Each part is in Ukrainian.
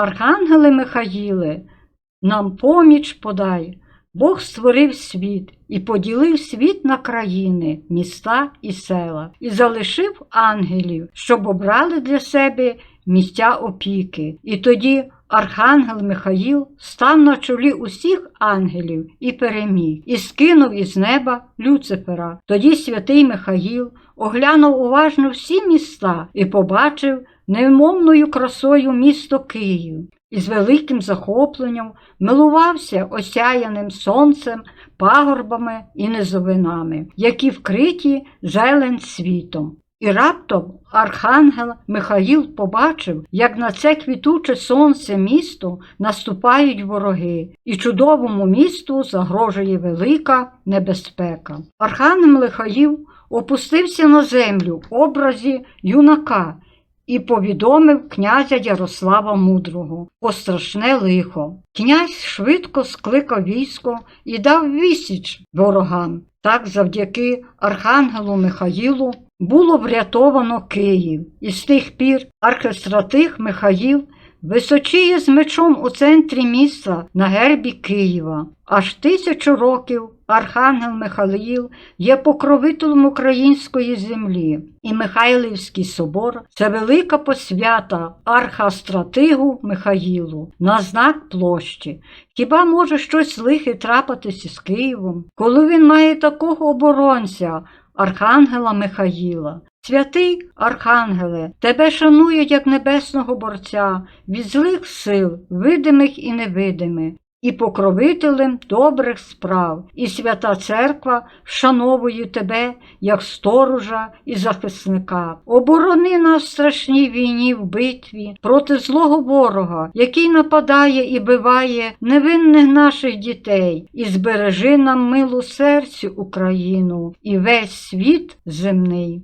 Архангеле Михаїле, нам поміч подай. Бог створив світ і поділив світ на країни, міста і села, і залишив ангелів, щоб обрали для себе місця опіки. І тоді архангел Михаїл став на чолі усіх ангелів і переміг, і скинув із неба Люцифера. Тоді святий Михаїл оглянув уважно всі міста і побачив невмовною красою місто Київ. І з великим захопленням милувався осяяним сонцем, пагорбами і низовинами, які вкриті зелень світом. І раптом архангел Михаїл побачив, як на це квітуче сонце місто наступають вороги, і чудовому місту загрожує велика небезпека. Архангел Михаїл опустився на землю в образі юнака і повідомив князя Ярослава Мудрого про страшне лихо. Князь швидко скликав військо і дав вісіч ворогам. Так, завдяки архангелу Михаїлу було врятовано Київ, і з тих пір архистратих Михаїл височіє з мечом у центрі міста на гербі Києва. Аж тисячу років архангел Михаїл є покровителем української землі, і Михайлівський собор це велика посвята архастратигу Михаїлу на знак площі. Хіба може щось лихе трапитися з Києвом, коли він має такого оборонця, архангела Михаїла? Святий Архангеле, тебе шанує як небесного борця від злих сил, видимих і невидимих, і покровителем добрих справ, і свята церква вшановує тебе як сторожа і захисника. Оборони нас в страшній війні в битві проти злого ворога, який нападає і биває невинних наших дітей, і збережи нам милу серцю Україну і весь світ земний.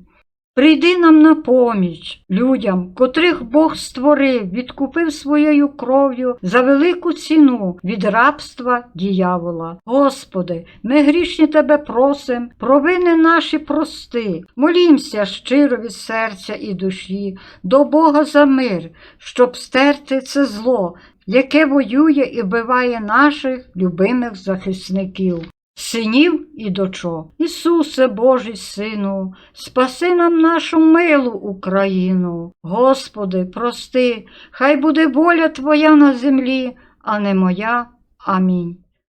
Прийди нам на поміч людям, котрих Бог створив, відкупив своєю кров'ю за велику ціну від рабства діявола. Господи, ми грішні Тебе просим, провини наші прости, молімся щиро від серця і душі, до Бога за мир, щоб стерти це зло, яке воює і вбиває наших любимих захисників синів і дочок. Ісусе Божий Сину, спаси нам нашу милу Україну. Господи, прости, хай буде воля Твоя на землі, а не моя. Амінь.